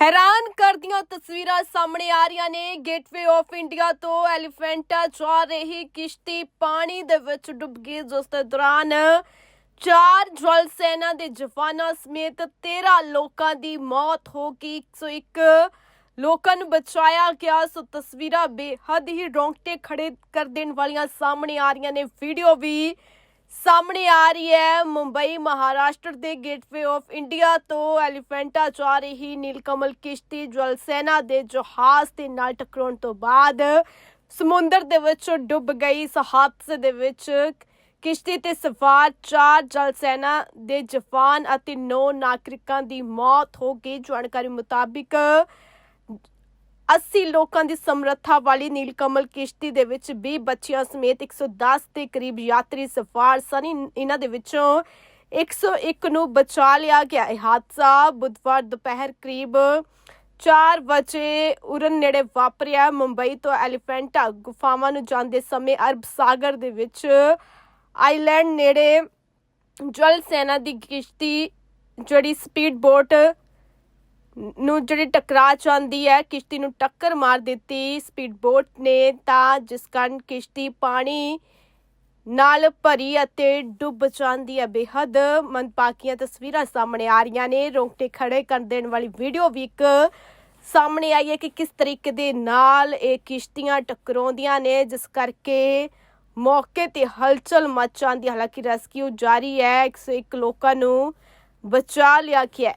ਹੈਰਾਨ ਕਰਦੀਆਂ ਤਸਵੀਰਾਂ ਸਾਹਮਣੇ ਆ ਰਹੀਆਂ ਨੇ। ਗੇਟਵੇ ਆਫ ਇੰਡੀਆ ਤੋਂ ਐਲੀਫੈਂਟਾ ਜਾ ਰਹੀ ਕਿਸ਼ਤੀ ਪਾਣੀ ਦੇ ਵਿੱਚ ਡੁੱਬ ਗਈ। ਜਿਸ ਦੇ ਦੌਰਾਨ ਚਾਰ ਜਲ ਸੈਨਾ ਦੇ ਜਵਾਨਾਂ ਸਮੇਤ 13 ਲੋਕਾਂ ਦੀ ਮੌਤ ਹੋ ਗਈ। 101 ਲੋਕਾਂ ਨੂੰ ਬਚਾਇਆ ਗਿਆ। ਸੋ ਤਸਵੀਰਾਂ ਬੇਹੱਦ ਹੀ ਰੋਂਗਟੇ ਖੜੇ ਕਰ ਦੇਣ ਵਾਲੀਆਂ ਸਾਹਮਣੇ ਆ ਰਹੀਆਂ ਨੇ। ਵੀਡੀਓ ਵੀ ਸਾਹਮਣੇ ਆ ਰਹੀ ਹੈ ਮੁੰਬਈ ਮਹਾਰਾਸ਼ਟਰ ਦੇ ਗੇਟਵੇ ਆਫ ਇੰਡੀਆ ਤੋਂ ਐਲੀਫੈਂਟਾ ਜਾ ਰਹੀ ਨੀਲਕਮਲ ਕਿਸ਼ਤੀ ਜਲ ਸੈਨਾ ਦੇ ਜਹਾਜ਼ ਦੇ ਨਾਲ ਟਕਰਾਉਣ ਤੋਂ ਬਾਅਦ ਸਮੁੰਦਰ ਦੇ ਵਿੱਚ ਡੁੱਬ ਗਈ। ਇਸ ਹਾਦਸੇ ਦੇ ਵਿੱਚ ਕਿਸ਼ਤੀ ਤੇ ਸਵਾਰ ਚਾਰ ਜਲ ਸੈਨਾ ਦੇ ਜਵਾਨ ਅਤੇ 9 ਨਾਗਰਿਕਾਂ ਦੀ ਮੌਤ ਹੋ ਗਈ। ਜਾਣਕਾਰੀ ਮੁਤਾਬਿਕ 80 ਲੋਕਾਂ ਦੀ ਸਮਰੱਥਾ ਵਾਲੀ ਨੀਲਕਮਲ ਕਿਸ਼ਤੀ ਦੇ ਵਿੱਚ 20 ਬੱਚਿਆਂ ਸਮੇਤ 110 ਦੇ ਕਰੀਬ ਯਾਤਰੀ ਸਵਾਰ ਸਨ। ਇਨ- ਇਹਨਾਂ ਦੇ ਵਿੱਚੋਂ 101 ਨੂੰ ਬਚਾ ਲਿਆ ਗਿਆ। ਇਹ ਹਾਦਸਾ ਬੁੱਧਵਾਰ ਦੁਪਹਿਰ ਕਰੀਬ 4 ਵਜੇ ਉਰਨ ਨੇੜੇ ਵਾਪਰਿਆ। ਮੁੰਬਈ ਤੋਂ ਐਲੀਫੈਂਟਾ ਗੁਫਾਵਾਂ ਨੂੰ ਜਾਂਦੇ ਸਮੇਂ ਅਰਬ ਸਾਗਰ ਦੇ ਵਿੱਚ ਆਈਲੈਂਡ ਨੇੜੇ ਜਲ ਸੈਨਾ ਦੀ ਕਿਸ਼ਤੀ, ਜਿਹੜੀ ਸਪੀਡ ਬੋਟ ਨੂੰ ਜਿਹੜੀ ਟਕਰਾ ਜਾਂਦੀ ਹੈ, ਕਿਸ਼ਤੀ ਨੂੰ ਟੱਕਰ ਮਾਰ ਦਿੱਤੀ ਸਪੀਡ ਬੋਟ ਨੇ, ਤਾਂ ਜਿਸ ਕਾਰਨ ਕਿਸ਼ਤੀ ਪਾਣੀ ਨਾਲ ਭਰੀ ਅਤੇ ਡੁੱਬ ਜਾਂਦੀ ਹੈ। ਬੇਹੱਦ ਮੰਦਭਾਗੀਆਂ ਤਸਵੀਰਾਂ ਸਾਹਮਣੇ ਆ ਰਹੀਆਂ ਨੇ। ਰੋਂਗਟੇ ਖੜੇ ਕਰ ਦੇਣ ਵਾਲੀ ਵੀਡੀਓ ਵੀ ਇੱਕ ਸਾਹਮਣੇ ਆਈ ਹੈ ਕਿ ਕਿਸ ਤਰੀਕੇ ਦੇ ਨਾਲ ਇਹ ਕਿਸ਼ਤੀਆਂ ਟਕਰਾਉਂਦੀਆਂ ਨੇ, ਜਿਸ ਕਰਕੇ ਮੌਕੇ ਤੇ ਹਲਚਲ ਮਚ ਜਾਂਦੀ ਹੈ। ਹਾਲਾਂਕਿ ਰੈਸਕਿਊ ਜਾਰੀ ਹੈ 101 ਲੋਕਾਂ ਨੂੰ ਬਚਾ ਲਿਆ ਗਿਆ